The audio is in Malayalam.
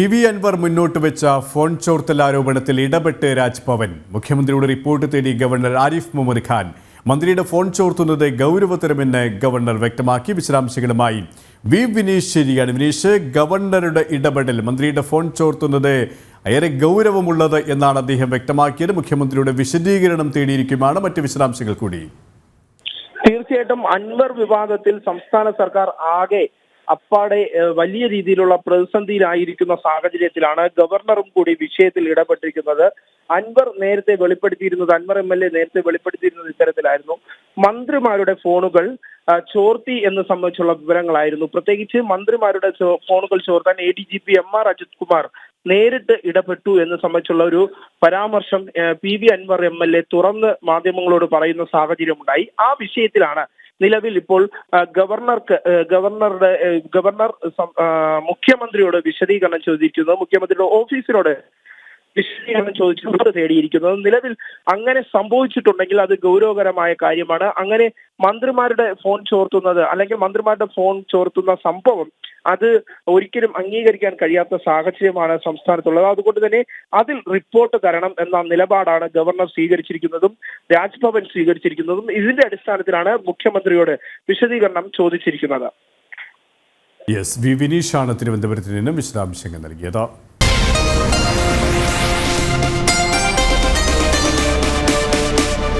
പി വി അൻവർ മുന്നോട്ട് വെച്ച ഫോൺ ചോർത്തൽ ആരോപണത്തിൽ ഇടപെട്ട് രാജ്ഭവൻ. മുഖ്യമന്ത്രിയുടെ റിപ്പോർട്ട് തേടി ഗവർണർ ആരിഫ് മുഹമ്മദ് ഖാൻ. മന്ത്രിയുടെ ഫോൺ ചോർത്തുന്നത് ഗൗരവതരമെന്ന് ഗവർണർ വ്യക്തമാക്കി വിശദാംശങ്ങളുമായി. വി വിനീഷ് ശരിയാണ്. വിനീഷ് ഗവർണറുടെ ഇടപെടൽ മന്ത്രിയുടെ ഫോൺ ചോർത്തുന്നത് ഏറെ ഗൗരവമുള്ളത് എന്നാണ് അദ്ദേഹം വ്യക്തമാക്കിയത്. മുഖ്യമന്ത്രിയുടെ വിശദീകരണം തേടിയിരിക്കുമാണ് മറ്റ് വിശദാംശങ്ങൾ കൂടി. തീർച്ചയായിട്ടും അൻവർ വിവാദത്തിൽ സംസ്ഥാന സർക്കാർ ആകെ അപ്പാടെ വലിയ രീതിയിലുള്ള പ്രതിസന്ധിയിലായിരിക്കുന്ന സാഹചര്യത്തിലാണ് ഗവർണറും കൂടി വിഷയത്തിൽ ഇടപെട്ടിരിക്കുന്നത്. അൻവർ നേരത്തെ വെളിപ്പെടുത്തിയിരുന്നത് അൻവർ എം എൽ എ നേരത്തെ വെളിപ്പെടുത്തിയിരുന്നത് ഇത്തരത്തിലായിരുന്നു. മന്ത്രിമാരുടെ ഫോണുകൾ ചോർത്തി എന്ന് സംബന്ധിച്ചുള്ള വിവരങ്ങളായിരുന്നു. പ്രത്യേകിച്ച് മന്ത്രിമാരുടെ ഫോണുകൾ ചോർത്താൻ A D G P M R Ajith Kumar നേരിട്ട് ഇടപെട്ടു എന്ന് സംബന്ധിച്ചുള്ള ഒരു പരാമർശം P V Anwar M L A തുറന്ന് മാധ്യമങ്ങളോട് പറയുന്ന സാഹചര്യമുണ്ടായി. ആ വിഷയത്തിലാണ് നിലവിൽ ഇപ്പോൾ ഗവർണർക്ക് ഗവർണറുടെ ഗവർണർ മുഖ്യമന്ത്രിയോട് വിശദീകരണം ചോദിക്കുന്നത് മുഖ്യമന്ത്രിയുടെ ഓഫീസിനോട് വിശദീകരണം ചോദിച്ചു തേടിയിരിക്കുന്നത് നിലവിൽ അങ്ങനെ സംഭവിച്ചിട്ടുണ്ടെങ്കിൽ അത് ഗൗരവകരമായ കാര്യമാണ്. അങ്ങനെ മന്ത്രിമാരുടെ ഫോൺ ചോർത്തുന്നത് അല്ലെങ്കിൽ മന്ത്രിമാരുടെ ഫോൺ ചോർത്തുന്ന സംഭവം അത് ഒരിക്കലും അംഗീകരിക്കാൻ കഴിയാത്ത സാഹചര്യമാണ് സംസ്ഥാനത്തുള്ളത്. അതുകൊണ്ട് തന്നെ അതിൽ റിപ്പോർട്ട് തരണം എന്ന നിലപാടാണ് ഗവർണർ സ്വീകരിച്ചിരിക്കുന്നതും രാജ്ഭവൻ സ്വീകരിച്ചിരിക്കുന്നതും. ഇതിന്റെ അടിസ്ഥാനത്തിലാണ് മുഖ്യമന്ത്രിയോട് വിശദീകരണം ചോദിച്ചിരിക്കുന്നത്. യെസ് വി വിനീഷാണ് തിരുവനന്തപുരത്ത് നിന്നും വിശദാംശങ്ങൾ നൽകിയത്.